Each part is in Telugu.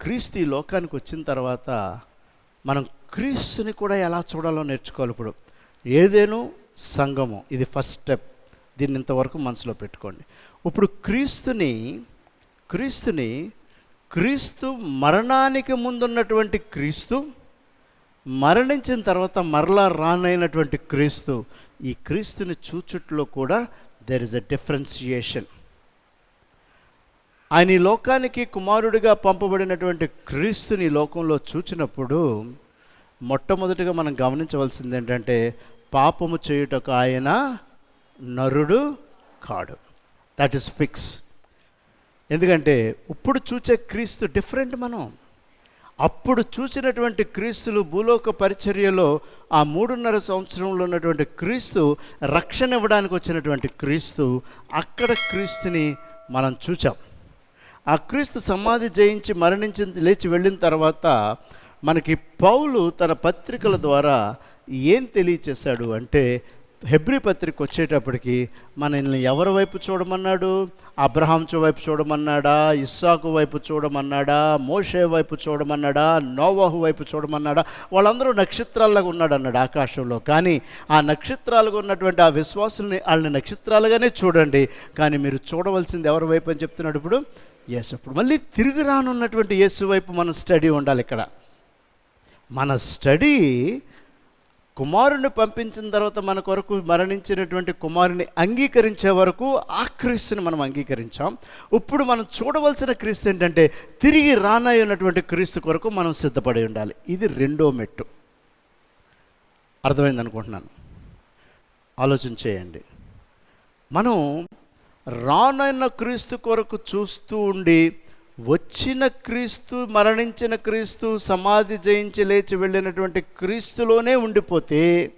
క్రీస్తు ఈ లోకానికి వచ్చిన తర్వాత మనం క్రీస్తుని కూడా ఎలా చూడాలో నేర్చుకోవాలి ఇప్పుడు. ఏదేను? సంఘము. ఇది ఫస్ట్ స్టెప్. దీన్ని ఇంతవరకు మనసులో పెట్టుకోండి. ఇప్పుడు క్రీస్తుని క్రీస్తుని క్రీస్తు మరణానికి ముందున్నటువంటి క్రీస్తు మరణించిన తర్వాత మరలా రానైనటువంటి క్రీస్తు ఈ క్రీస్తుని చూచుట్లో కూడా దెర్ ఇస్ అ డిఫరెన్సియేషన్ ఆయన ఈ లోకానికి కుమారుడిగా పంపబడినటువంటి క్రీస్తుని లోకంలో చూచినప్పుడు మొట్టమొదటిగా మనం గమనించవలసింది ఏంటంటే పాపము చేయుటకు ఆయన నరుడు కాడు. దట్ ఈస్ ఫిక్స్ ఎందుకంటే ఇప్పుడు చూచే క్రీస్తు డిఫరెంట్ మనం. అప్పుడు చూసినటువంటి క్రీస్తులు భూలోక పరిచర్యలో ఆ మూడున్నర సంవత్సరంలో ఉన్నటువంటి క్రీస్తు రక్షణ ఇవ్వడానికి వచ్చినటువంటి క్రీస్తు అక్కడ క్రీస్తుని మనం చూచాం. ఆ క్రీస్తు సమాధి జయించి మరణించి లేచి వెళ్ళిన తర్వాత మనకి పౌలు తన పత్రికల ద్వారా ఏం తెలియచేశాడు అంటే హెబ్రి పత్రిక వచ్చేటప్పటికి మనల్ని ఎవరి వైపు చూడమన్నాడు? అబ్రహాం వైపు చూడమన్నాడా? ఇస్సాకు వైపు చూడమన్నాడా? మోషే వైపు చూడమన్నాడా? నోవాహు వైపు చూడమన్నాడా? వాళ్ళందరూ నక్షత్రాలుగా ఉన్నాడు అన్నాడు ఆకాశంలో. కానీ ఆ నక్షత్రాలుగా ఉన్నటువంటి ఆ విశ్వాసుల్ని వాళ్ళని నక్షత్రాలుగానే చూడండి. కానీ మీరు చూడవలసింది ఎవరి వైపు అని చెప్తున్నాడు ఇప్పుడు? యేసు ఇప్పుడు మళ్ళీ తిరిగి రానున్నటువంటి యేసు వైపు మన స్టడీ ఉండాలి ఇక్కడ. మన స్టడీ కుమారుని పంపించిన తర్వాత మన కొరకు మరణించినటువంటి కుమారుని అంగీకరించే వరకు ఆ క్రీస్తుని మనం అంగీకరించాం. ఇప్పుడు మనం చూడవలసిన క్రీస్తు ఏంటంటే తిరిగి రానయ్యున్నటువంటి క్రీస్తు కొరకు మనం సిద్ధపడి ఉండాలి. ఇది రెండో మెట్టు. అర్థమైంది అనుకుంటున్నాను ఆలోచన చేయండి. మనం రానైన క్రీస్తు కొరకు చూస్తూ ఉండి వచ్చిన క్రీస్తు మరణించిన క్రీస్తు సమాధి జయించి లేచి వెళ్ళినటువంటి క్రీస్తులోనే ఉండిపోతే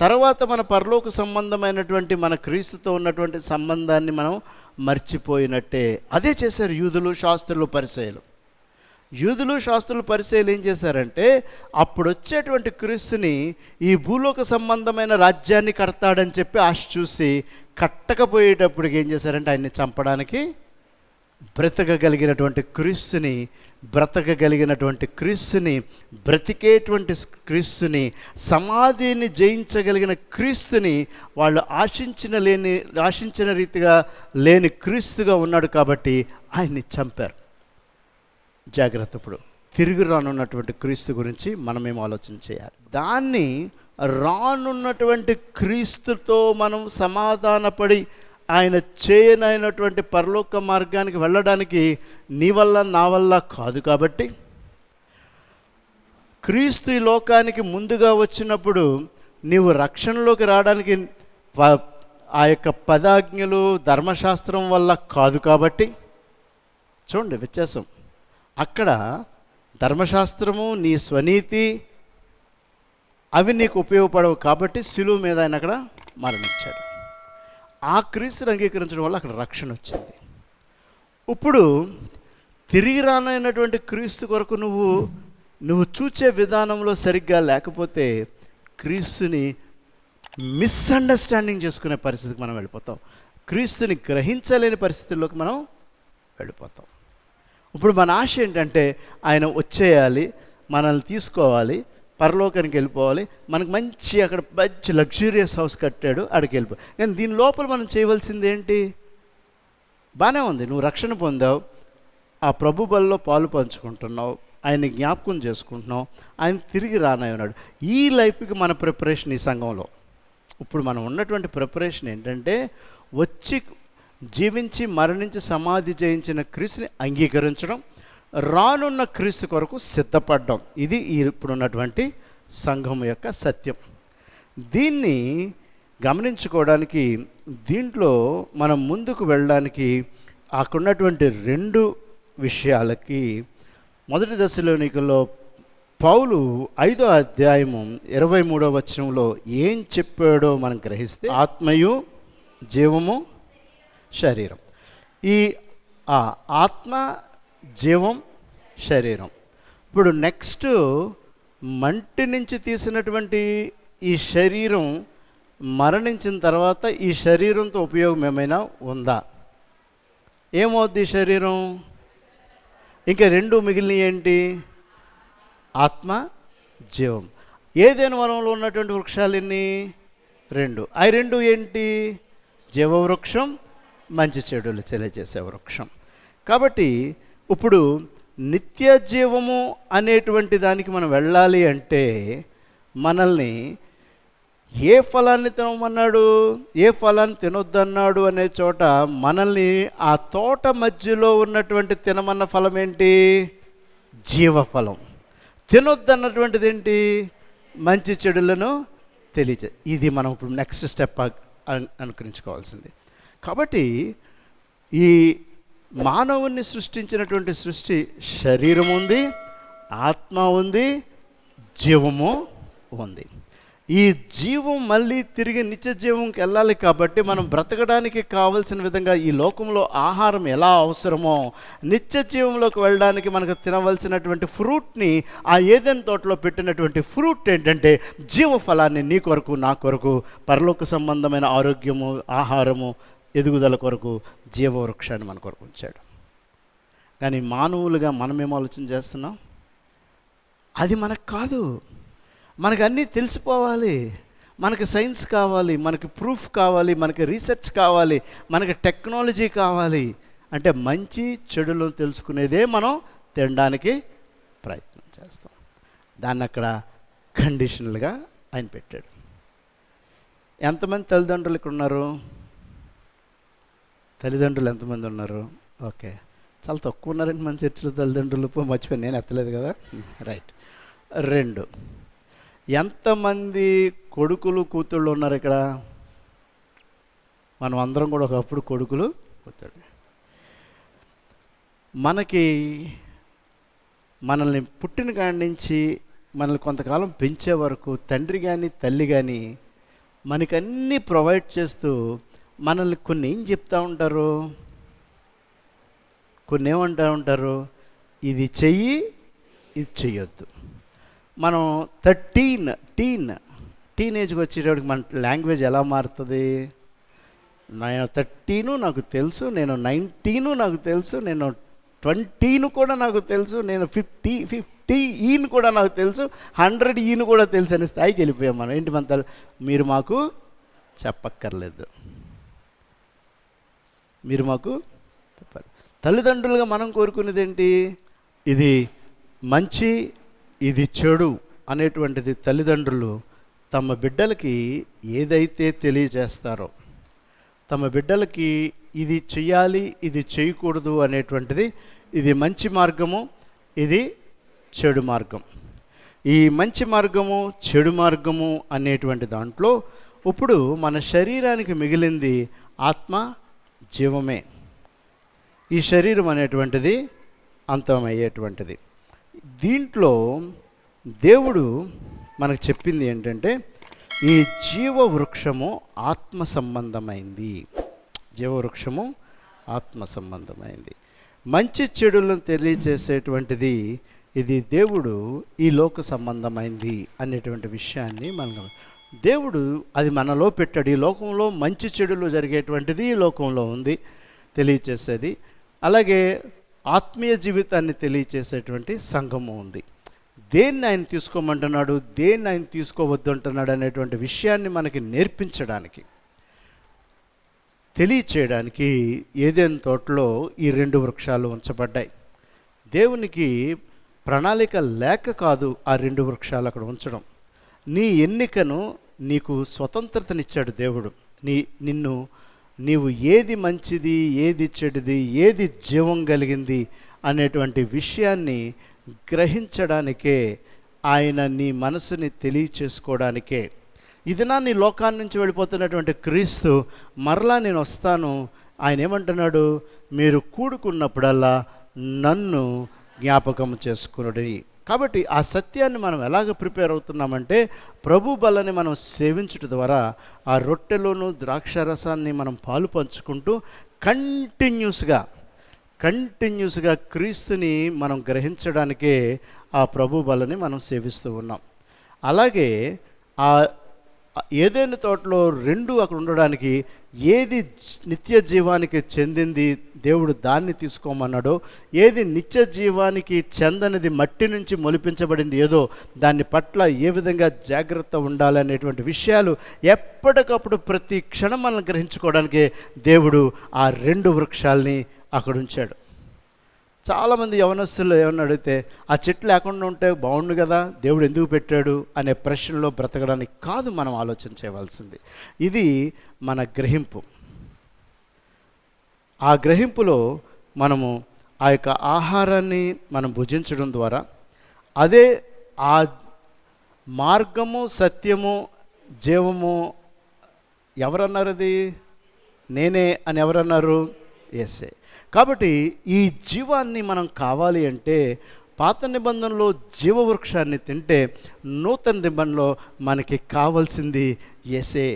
తర్వాత మన పరలోక సంబంధమైనటువంటి మన క్రీస్తుతో ఉన్నటువంటి సంబంధాన్ని మనం మర్చిపోయినట్టే. అదే చేశారు యూదులు శాస్త్రులు పరిచయలు యూదులు శాస్త్రులు పరిచయలు ఏం చేశారంటే అప్పుడు వచ్చేటువంటి క్రీస్తుని ఈ భూలోక సంబంధమైన రాజ్యాన్ని కడతాడని చెప్పి ఆశ చూసి కట్టకపోయేటప్పటికి ఏం చేశారంటే ఆయన్ని చంపడానికి బ్రతకగలిగినటువంటి క్రీస్తుని బ్రతకగలిగినటువంటి క్రీస్తుని బ్రతికేటువంటి క్రీస్తుని సమాధిని జయించగలిగిన క్రీస్తుని వాళ్ళు ఆశించిన లేని ఆశించిన రీతిగా లేని క్రీస్తుగా ఉన్నాడు కాబట్టి ఆయన్ని చంపారు. జాగ్రత్త ఇప్పుడు తిరిగి రానున్నటువంటి క్రీస్తు గురించి మనమేం ఆలోచన చేయాలి? దాన్ని రానున్నటువంటి క్రీస్తుతో మనం సమాధానపడి ఆయన చేయనైనటువంటి పరలోక మార్గానికి వెళ్ళడానికి నీ వల్ల నా వల్ల కాదు కాబట్టి క్రీస్తు ఈ లోకానికి ముందుగా వచ్చినప్పుడు నీవు రక్షణలోకి రావడానికి ఆ యొక్క పదాజ్ఞలు ధర్మశాస్త్రం వల్ల కాదు కాబట్టి చూడండి వ్యత్యాసం. అక్కడ ధర్మశాస్త్రము నీ స్వనీతి అవి నీకు ఉపయోగపడవు కాబట్టి సిలువు మీద ఆయన అక్కడ మరణించాడు. ఆ క్రీస్తుని అంగీకరించడం వల్ల అక్కడ రక్షణ వచ్చింది. ఇప్పుడు తిరిగి రానైనటువంటి క్రీస్తు కొరకు నువ్వు నువ్వు చూచే విధానంలో సరిగ్గా లేకపోతే క్రీస్తుని మిస్అండర్స్టాండింగ్ చేసుకునే పరిస్థితికి మనం వెళ్ళిపోతాం. క్రీస్తుని గ్రహించలేని పరిస్థితుల్లోకి మనం వెళ్ళిపోతాం. ఇప్పుడు మన ఆశ ఏంటంటే ఆయన వచ్చేయాలి మనల్ని తీసుకోవాలి పరలోకానికి వెళ్ళిపోవాలి మనకు మంచి అక్కడ మంచి లగ్జూరియస్ హౌస్ కట్టాడు అక్కడికి వెళ్ళిపో. కానీ దీని లోపల మనం చేయవలసింది ఏంటి? బాగానే ఉంది. నువ్వు రక్షణ పొందావు. ఆ ప్రభు బల్లో పాలు పంచుకుంటున్నావు. ఆయన జ్ఞాపకం చేసుకుంటున్నావు. ఆయన తిరిగి రానై ఉన్నాడు ఈ లైఫ్కి మన ప్రిపరేషన్ ఈ సంఘంలో. ఇప్పుడు మనం ఉన్నటువంటి ప్రిపరేషన్ ఏంటంటే వచ్చి జీవించి మరణించి సమాధి చేయించిన క్రీస్తుని అంగీకరించడం రానున్న క్రీస్తు కొరకు సిద్ధపడడం. ఇది ఈ ఇప్పుడున్నటువంటి సంఘం యొక్క సత్యం. దీన్ని గమనించుకోవడానికి దీంట్లో మనం ముందుకు వెళ్ళడానికి అక్కడున్నటువంటి రెండు విషయాలకి మొదటి దశలోనికలో పౌలు ఐదో అధ్యాయము ఇరవై మూడో వచనంలో ఏం చెప్పాడో మనం గ్రహిస్తే ఆత్మయు జీవము శరీరం. ఈ ఆత్మ జీవం శరీరం. ఇప్పుడు నెక్స్ట్ మంటి నుంచి తీసినటువంటి ఈ శరీరం మరణించిన తర్వాత ఈ శరీరంతో ఉపయోగం ఏమైనా ఉందా? ఏమవుద్ది శరీరం? ఇంకా రెండు మిగిలిన ఏంటి? ఆత్మ జీవం. ఏదైనా వనంలో ఉన్నటువంటి వృక్షాలన్నీ రెండు. అవి రెండు ఏంటి? జీవవృక్షం మంచి చెడులు తెలియజేసే వృక్షం. కాబట్టి ఇప్పుడు నిత్య జీవము అనేటువంటి దానికి మనం వెళ్ళాలి అంటే మనల్ని ఏ ఫలాన్ని తినమన్నాడు ఏ ఫలాన్ని తినొద్దన్నాడు అనే చోట మనల్ని ఆ తోట మధ్యలో ఉన్నటువంటి తినమన్న ఫలం ఏంటి? జీవఫలం. తినొద్దన్నటువంటిది ఏంటి? మంచి చెడులను తెలియజే ఇది మనం ఇప్పుడు నెక్స్ట్ స్టెప్ అనుకరించుకోవాల్సింది. కాబట్టి ఈ మానవుణ్ణి సృష్టించినటువంటి సృష్టి శరీరం ఉంది ఆత్మ ఉంది జీవము ఉంది. ఈ జీవం మళ్ళీ తిరిగి నిత్య జీవంకి వెళ్ళాలి కాబట్టి మనం బ్రతకడానికి కావలసిన విధంగా ఈ లోకంలో ఆహారం ఎలా అవసరమో నిత్య జీవంలోకి వెళ్ళడానికి మనకు తినవలసినటువంటి ఫ్రూట్ని ఆ ఏదైనా తోటలో పెట్టినటువంటి ఫ్రూట్ ఏంటంటే జీవ ఫలాన్ని నీ కొరకు నా కొరకు పరలోక సంబంధమైన ఆరోగ్యము ఆహారము ఎదుగుదల కొరకు జీవవృక్షాన్ని మన కొరకు ఉంచాడు. కానీ మానవులుగా మనమేం ఆలోచన చేస్తున్నాం? అది మనకు కాదు. మనకు అన్నీ తెలిసిపోవాలి. మనకి సైన్స్ కావాలి మనకి ప్రూఫ్ కావాలి మనకి రీసెర్చ్ కావాలి మనకి టెక్నాలజీ కావాలి అంటే మంచి చెడులను తెలుసుకునేదే మనం తినడానికి ప్రయత్నం చేస్తాం. దాన్ని అక్కడ కండిషనల్గా ఆయన పెట్టాడు. ఎంతమంది తల్లిదండ్రులు ఇక్కడ ఉన్నారు? తల్లిదండ్రులు ఎంతమంది ఉన్నారు? ఓకే. చాలా తక్కువ ఉన్నారండి మన చర్చిలో తల్లిదండ్రులు. మర్చిపోయి నేను ఎత్తలేదు కదా? రైట్. రెండు. ఎంతమంది కొడుకులు కూతుళ్ళు ఉన్నారు ఇక్కడ? మనం అందరం కూడా ఒకప్పుడు కొడుకులు కూతుళ్ళు. మనకి మనల్ని పుట్టిన కాడి నుంచి మనల్ని కొంతకాలం పెంచే వరకు తండ్రి కానీ తల్లి కానీ మనకి అన్నీ ప్రొవైడ్ చేస్తూ మనల్ని కొన్ని ఏం చెప్తా ఉంటారు? కొన్ని ఏమంటూ ఉంటారు? ఇది చెయ్యి ఇది చెయ్యొద్దు. మనం థర్టీన్ టీన్ టీనేజ్కి వచ్చేటప్పటికి మన లాంగ్వేజ్ ఎలా మారుతుంది? నేను థర్టీను నాకు తెలుసు నేను నైన్టీను నాకు తెలుసు నేను ట్వంటీను కూడా నాకు తెలుసు నేను ఫిఫ్టీ ఫిఫ్టీ ఈను కూడా నాకు తెలుసు హండ్రెడ్ ఈను కూడా తెలుసు అనే స్థాయికి వెళ్ళిపోయాం మనం. ఏంటి మన మీరు మాకు చెప్పక్కర్లేదు. మీరు మాకు చెప్పాలి. తల్లిదండ్రులుగా మనం కోరుకునేది ఏంటి ఇది మంచి ఇది చెడు అనేటువంటిది తల్లిదండ్రులు తమ బిడ్డలకి ఏదైతే తెలియజేస్తారో తమ బిడ్డలకి ఇది చేయాలి ఇది చేయకూడదు అనేటువంటిది ఇది మంచి మార్గము ఇది చెడు మార్గం. ఈ మంచి మార్గము చెడు మార్గము అనేటువంటి దాంట్లో ఇప్పుడు మన శరీరానికి మిగిలింది ఆత్మ జీవమే. ఈ శరీరం అనేటువంటిది అంతమయ్యేటువంటిది. దీంట్లో దేవుడు మనకు చెప్పింది ఏంటంటే ఈ జీవ వృక్షము ఆత్మ సంబంధమైంది జీవవృక్షము ఆత్మ సంబంధమైంది మంచి చెడులను తెలియచేసేటువంటిది ఇది దేవుడు ఈ లోక సంబంధమైంది అనేటువంటి విషయాన్ని మనం దేవుడు అది మనలో పెట్టాడు. ఈ లోకంలో మంచి చెడులు జరిగేటువంటిది ఈ లోకంలో ఉంది తెలియచేసేది. అలాగే ఆత్మీయ జీవితాన్ని తెలియచేసేటువంటి సంఘము ఉంది. దేన్ని ఆయన తీసుకోమంటున్నాడు? దేన్ని ఆయన తీసుకోవద్దు అంటున్నాడు అనేటువంటి విషయాన్ని మనకి నేర్పించడానికి తెలియచేయడానికి ఏదైనా తోటలో ఈ రెండు వృక్షాలు ఉంచబడ్డాయి. దేవునికి ప్రణాళిక లేక కాదు ఆ రెండు వృక్షాలు అక్కడ ఉంచడం. నీ ఎన్నికను నీకు స్వతంత్రతనిచ్చాడు దేవుడు. నీ నిన్ను నీవు ఏది మంచిది ఏది చెడుది ఏది జీవం కలిగింది అనేటువంటి విషయాన్ని గ్రహించడానికే ఆయన నీ మనసుని తెలియచేసుకోవడానికే ఇది నా నీ లోకాన్ని నుంచి వెళ్ళిపోతున్నటువంటి క్రీస్తు మరలా నేను వస్తాను. ఆయన ఏమంటున్నాడు? మీరు కూడుకున్నప్పుడల్లా నన్ను జ్ఞాపకం చేసుకునుడి. కాబట్టి ఆ సత్యాన్ని మనం ఎలాగ ప్రిపేర్ అవుతున్నామంటే ప్రభు బలని మనం సేవించుట ద్వారా ఆ రొట్టెలోనూ ద్రాక్ష రసాన్ని మనం పాలు పంచుకుంటూ కంటిన్యూస్గా కంటిన్యూస్గా క్రీస్తుని మనం గ్రహించడానికే ఆ ప్రభు బలని మనం సేవిస్తూ ఉన్నాం. అలాగే ఆ ఏదైనా తోటలో రెండు అక్కడ ఉండడానికి ఏది నిత్య జీవానికి చెందింది దేవుడు దాన్ని తీసుకోమన్నాడో ఏది నిత్య జీవానికి చెందనిది మట్టి నుంచి మొలిపించబడింది ఏదో దాని పట్ల ఏ విధంగా జాగ్రత్త ఉండాలనేటువంటి విషయాలు ఎప్పటికప్పుడు ప్రతి క్షణం మనం గ్రహించుకోవడానికి దేవుడు ఆ రెండు వృక్షాల్ని అక్కడ ఉంచాడు. చాలామంది యవనస్తులు ఏమన్నా అడిగితే ఆ చెట్లు లేకుండా ఉంటే బాగుండు కదా దేవుడు ఎందుకు పెట్టాడు? అనే ప్రశ్నలో బ్రతకడానికి కాదు మనం ఆలోచన చేయవలసింది. ఇది మన గ్రహింపు. ఆ గ్రహింపులో మనము ఆ యొక్క ఆహారాన్ని మనం భుజించడం ద్వారా అదే ఆ మార్గము సత్యము జీవము ఎవరన్నారు అది? నేనే అని ఎవరన్నారు? ఎస్ఏ కాబట్టి ఈ జీవాన్ని మనం కావాలి అంటే పాత నిబంధనలో జీవవృక్షాన్ని తింటే నూతన నిబంధనలో మనకి కావాల్సింది ఎసే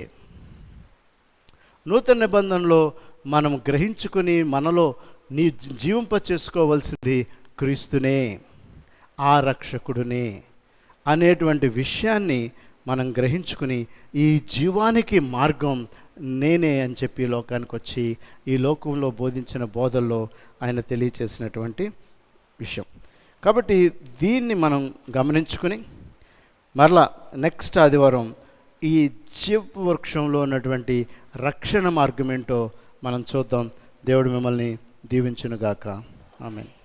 నూతన నిబంధనలో మనం గ్రహించుకుని మనలో నీ జీవింప చేసుకోవాల్సింది క్రీస్తునే ఆ రక్షకుడునే అనేటువంటి విషయాన్ని మనం గ్రహించుకుని ఈ జీవానికి మార్గం నేనే అని చెప్పి లోకానికి వచ్చి ఈ లోకంలో బోధించిన బోధల్లో ఆయన తెలియచేసినటువంటి విషయం. కాబట్టి దీన్ని మనం గమనించుకుని మరలా నెక్స్ట్ ఆదివారం ఈ జీవ వృక్షంలో ఉన్నటువంటి రక్షణ మార్గం ఏంటో మనం చూద్దాం. దేవుడు మిమ్మల్ని దీవించునుగాక. ఆమెను.